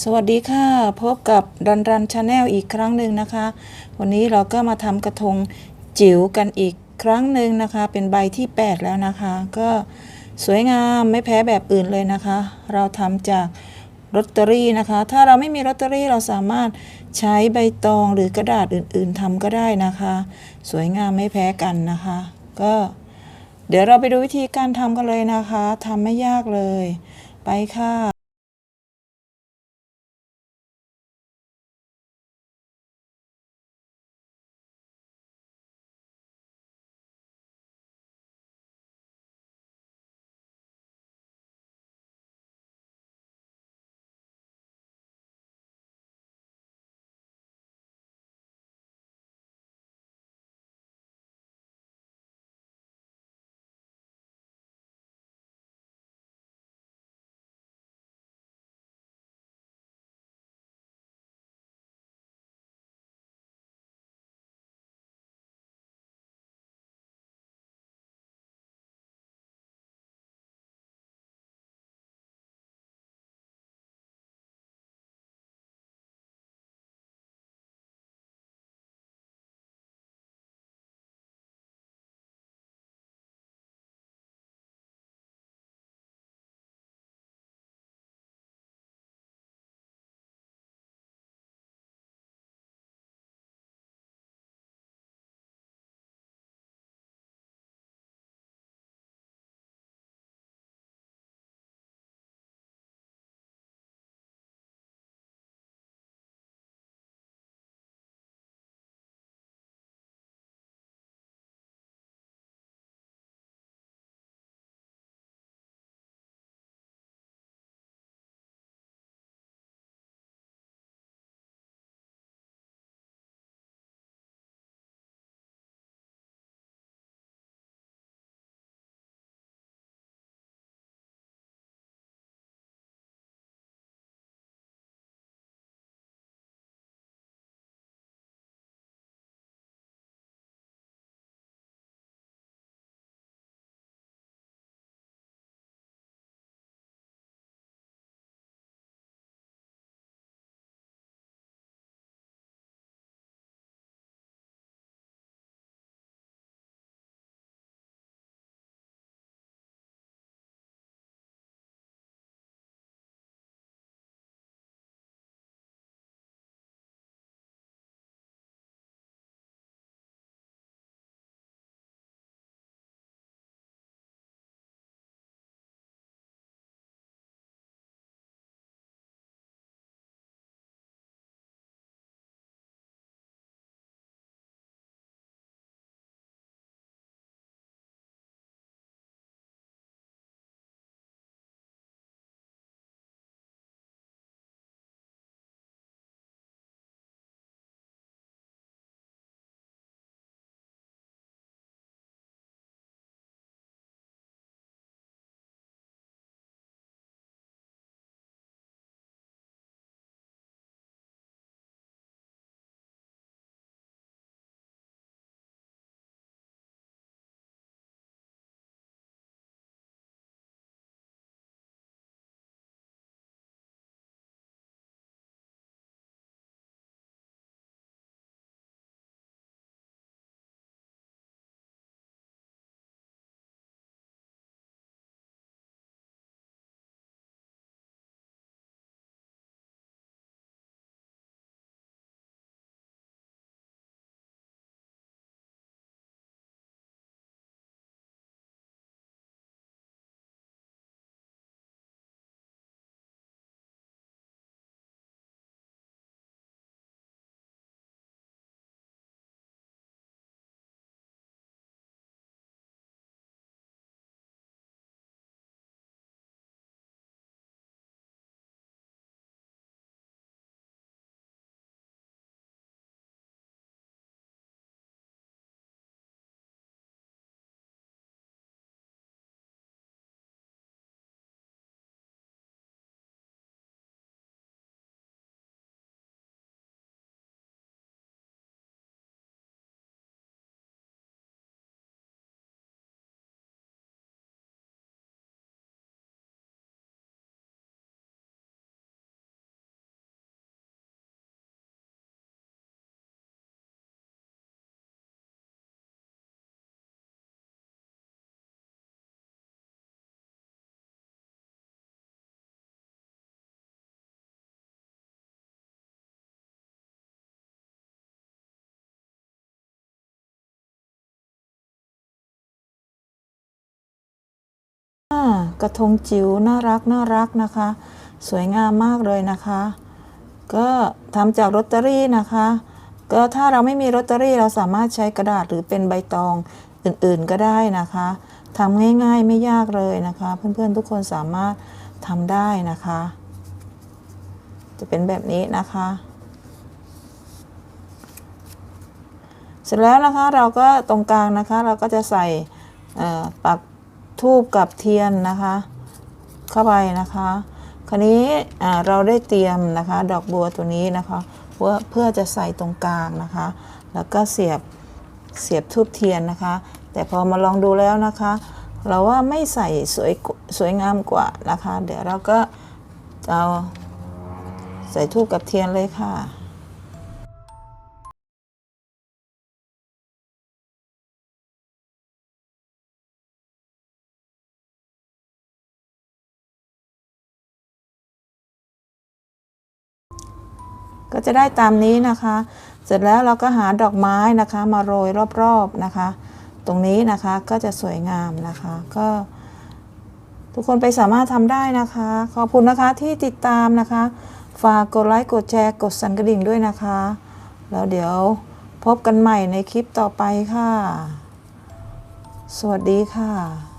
สวัสดีค่ะ พบกับรันรันชาแนลอีกครั้งหนึ่งนะคะ วันนี้เราก็มาทำกระทงจิ๋วกันอีกครั้งหนึ่งนะคะ เป็นใบที่ 8 แล้วนะคะ ก็สวยงามไม่แพ้แบบอื่นเลยนะคะ เราทำจากลอตเตอรี่นะคะ ถ้าเราไม่มีลอตเตอรี่เราสามารถใช้ใบตองหรือกระดาษอื่น ๆทำก็ได้นะคะ สวยงามไม่แพ้กันนะคะ ก็ เดี๋ยวเราไปดูวิธีการทำกันเลยนะคะทำไม่ยากเลย ไปค่ะ กระทงจิ๋วน่ารักน่ารักนะคะ สวยงามมากเลยนะคะ ก็ทำจากลอตเตอรี่นะคะ ก็ถ้าเราไม่มีลอตเตอรี่เราสามารถใช้กระดาษหรือเป็นใบตองอื่นๆก็ได้นะคะทำง่ายๆไม่ยากเลยนะคะ เพื่อนๆทุกคนสามารถทำได้นะคะ จะเป็นแบบนี้นะคะ เสร็จแล้วนะคะเราก็ตรงกลางนะคะ เราก็จะใส่ปัก ทูบกับเทียนนะคะ เข้าไปนะคะ คราวนี้เราได้เตรียมนะคะ ดอกบัวตัวนี้นะคะเพื่อเพื่อจะใส่ตรงกลางนะคะ แล้วก็เสียบเสียบทูบเทียนนะคะ แต่พอมาลองดูแล้วนะคะ เราว่าไม่ใส่สวยสวยงามกว่านะคะ เดี๋ยวเราก็เอาใส่ทูบกับเทียนเลยค่ะ ก็จะได้ตามนี้นะคะ เสร็จแล้วเราก็หาดอกไม้นะคะ มาโรยรอบๆนะคะ ตรงนี้นะคะก็จะสวยงามนะคะ ก็ ทุกคนไปสามารถทำได้นะคะ ขอบคุณนะคะที่ติดตามนะคะ ฝากกดไลค์กดแชร์กดสั่นกระดิ่งด้วยนะคะ แล้วเดี๋ยวพบกันใหม่ในคลิปต่อไปค่ะ สวัสดีค่ะ